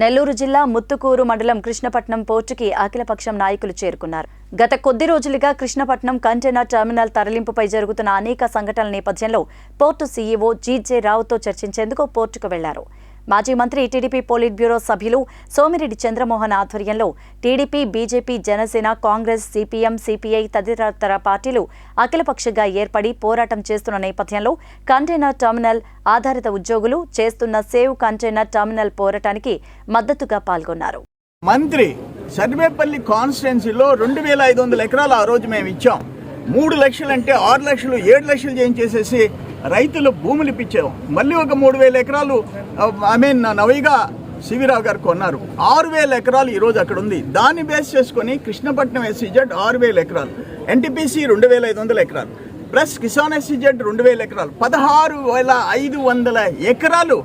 నెల్లూరు జిల్లా ముత్తుకూరు మండలం కృష్ణపట్నం పోర్టుకి అఖిలపక్షం నాయకులు చేరుకున్నారు. గత కొద్ది రోజులుగా కృష్ణపట్నం కంటైనర్ టెర్మినల్ తరలింపుపై జరుగుతున్న అనేక సంఘటనల నేపథ్యంలో పోర్టు సీఈఓ జీజే రావుతో చర్చించేందుకు పోర్టుకు వెళ్ళారు. మాజీ మంత్రి టీడీపీ పోలిట్ బ్యూరో సభ్యులు సోమిరెడ్డి చంద్రమోహన్ ఆధ్వర్యంలో TDP BJP Janasena Congress CPM CPI తదితర పార్టీలు అఖిలపక్షంగా ఏర్పడి పోరాటం చేస్తున్న నేపథ్యంలో కంటైనర్ టర్మినల్ ఆధారిత ఉద్యోగులు చేస్తున్న సేవ్ కంటైనర్ టర్మినల్ పోరాటానికి మద్దతుగా పాల్గొన్నారు. మంత్రి సర్వేపల్లి కాన్స్టిట్యున్సీలో రెండు వేల ఐదు వందల ఎకరాలు ఆ రోజు మేము ఇచ్చాం. మూడు లక్షలు అంటే ఆరు లక్షలు ఏడు లక్షలు చేయించేసేసి రైతులు భూములు ఇప్పించాం మళ్ళీ ఒక మూడు వేల ఎకరాలు ఐ మీన్ నవీగా శివరావు గారు కొన్నారు. ఆరు వేల ఎకరాలు ఈరోజు అక్కడ ఉంది. దాన్ని బేస్ చేసుకొని కృష్ణపట్నం ఎస్సీజెడ్ ఆరు వేల ఎకరాలు. ఎన్టీపీసీ రెండు వేల ఐదు వందల ఎకరాలు. ప్లస్ కిసాన్ ఎస్సీజెడ్ రెండు వేల ఎకరాలు. పదహారు వేల ఐదు వందల ఎకరాలు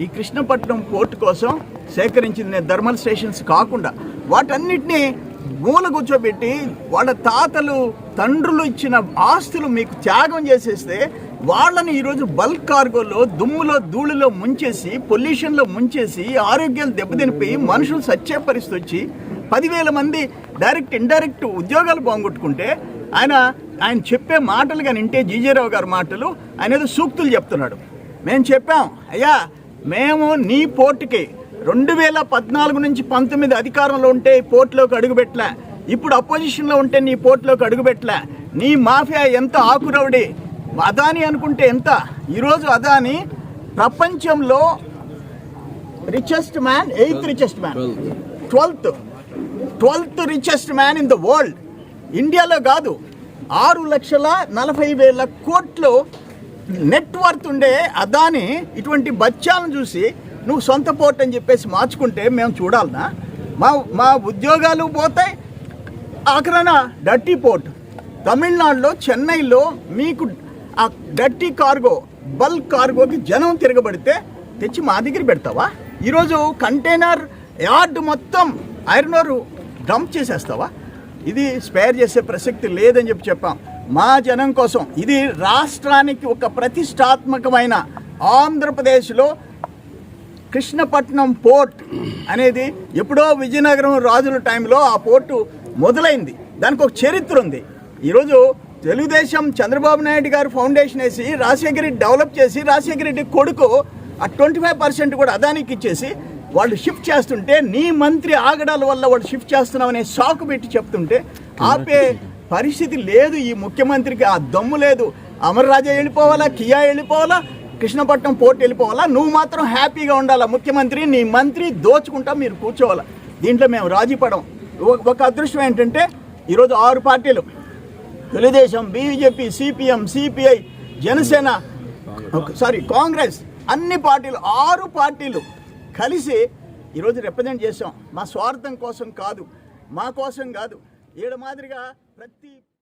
ఈ కృష్ణపట్నం పోర్టు కోసం సేకరించింది థర్మల్ స్టేషన్స్ కాకుండా వాటన్నిటిని మూల కూర్చోబెట్టి వాళ్ళ తాతలు తండ్రులు ఇచ్చిన ఆస్తులు మీకు త్యాగం చేసేస్తే వాళ్ళని ఈరోజు బల్క్ కార్గోలో దుమ్ములో ధూళిలో ముంచేసి పొల్యూషన్లో ముంచేసి ఆరోగ్యాలు దెబ్బతినిపోయి మనుషులు సచ్చే పరిస్థితి వచ్చి పదివేల మంది డైరెక్ట్ ఇండైరెక్ట్ ఉద్యోగాలు పోగొట్టుకుంటే ఆయన ఆయన చెప్పే మాటలు కానీ వింటే జీజేరావు గారి మాటలు ఆయన ఏదో సూక్తులు చెప్తున్నాడు. మేము చెప్పాం అయ్యా మేము నీ పోర్టుకి రెండు వేల పద్నాలుగు నుంచి పంతొమ్మిది అధికారంలో ఉంటే ఈ పోర్టులోకి అడుగుపెట్టలే ఇప్పుడు అపోజిషన్లో ఉంటే నీ పోర్టులోకి అడుగుపెట్టలే నీ మాఫియా ఎంత ఆకురవుడి అదాని అనుకుంటే ఎంత? ఈరోజు అదాని ప్రపంచంలో richest man eighth richest man twelfth twelfth richest man in the world ఇండియాలో కాదు ఆరు లక్షల నలభై వేల కోట్లు నెట్వర్త్ ఉండే అదాని ఇటువంటి బచ్చాలను చూసి నువ్వు సొంత పోర్ట్ అని చెప్పేసి మార్చుకుంటే మేము చూడాలనా? మా మా ఉద్యోగాలు పోతాయి ఆఖరణ డర్టీ పోర్ట్. తమిళనాడులో చెన్నైలో మీకు ఆ డర్టీ కార్గో బల్క్ కార్గోకి జనం తిరగబడితే తెచ్చి మా దగ్గర పెడతావా? ఈరోజు కంటైనర్ యార్డ్ మొత్తం ఐరన్ ఓర్ డంప్ చేసేస్తావా? ఇది స్పేర్ చేసే ప్రసక్తి లేదని చెప్పి చెప్పాం. మా జనం కోసం ఇది రాష్ట్రానికి ఒక ప్రతిష్టాత్మకమైన ఆంధ్రప్రదేశ్లో కృష్ణపట్నం పోర్ట్ అనేది ఎప్పుడో విజయనగరం రాజుల టైంలో ఆ పోర్టు మొదలైంది. దానికి ఒక చరిత్ర ఉంది. ఈరోజు తెలుగుదేశం చంద్రబాబు నాయుడు గారు ఫౌండేషన్ వేసి రాజశేఖర రెడ్డి డెవలప్ చేసి రాజశేఖర రెడ్డి కొడుకు ఆ ట్వంటీ ఫైవ్ పర్సెంట్ కూడా అదానికి ఇచ్చేసి వాళ్ళు షిఫ్ట్ చేస్తుంటే నీ మంత్రి ఆగడాల వల్ల వాళ్ళు షిఫ్ట్ చేస్తున్నామనే షాక్ పెట్టి చెప్తుంటే ఆపే పరిస్థితి లేదు. ఈ ముఖ్యమంత్రికి ఆ దమ్ము లేదు. అమర్ రాజా వెళ్ళిపోవాలా? కియా వెళ్ళిపోవాలా? కృష్ణపట్నం పోర్ట్ వెళ్ళిపోవాలా? నువ్వు మాత్రం హ్యాపీగా ఉండాలా ముఖ్యమంత్రి? నీ మంత్రి దోచుకుంటా మీరు కూర్చోవాలా? దీంట్లో మేము రాజీ పడం ఒక అదృష్టం ఏంటంటే ఈరోజు ఆరు పార్టీలు Telugu Desam BJP CPM CPI Janasena sorry Congress అన్ని పార్టీలు ఆరు పార్టీలు కలిసి ఈరోజు రిప్రజెంట్ చేసాం మా స్వార్థం కోసం కాదు మా కోసం కాదు. ఈడ మాదిరిగా ప్రతి